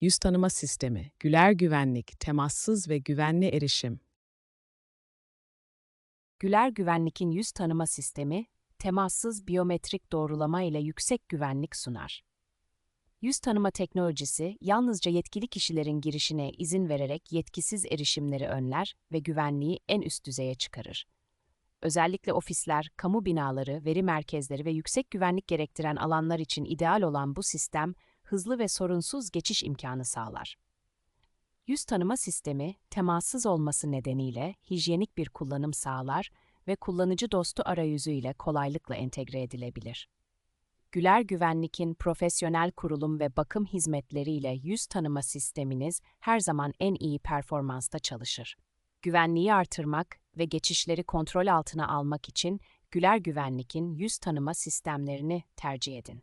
Yüz tanıma sistemi, Güler güvenlik, temassız ve güvenli erişim. Güler Güvenlik'in yüz tanıma sistemi, temassız biyometrik doğrulama ile yüksek güvenlik sunar. Yüz tanıma teknolojisi, yalnızca yetkili kişilerin girişine izin vererek yetkisiz erişimleri önler ve güvenliği en üst düzeye çıkarır. Özellikle ofisler, kamu binaları, veri merkezleri ve yüksek güvenlik gerektiren alanlar için ideal olan bu sistem, hızlı ve sorunsuz geçiş imkanı sağlar. Yüz tanıma sistemi, temassız olması nedeniyle hijyenik bir kullanım sağlar ve kullanıcı dostu arayüzü ile kolaylıkla entegre edilebilir. Güler Güvenlik'in profesyonel kurulum ve bakım hizmetleriyle yüz tanıma sisteminiz her zaman en iyi performansta çalışır. Güvenliği artırmak ve geçişleri kontrol altına almak için Güler Güvenlik'in yüz tanıma sistemlerini tercih edin.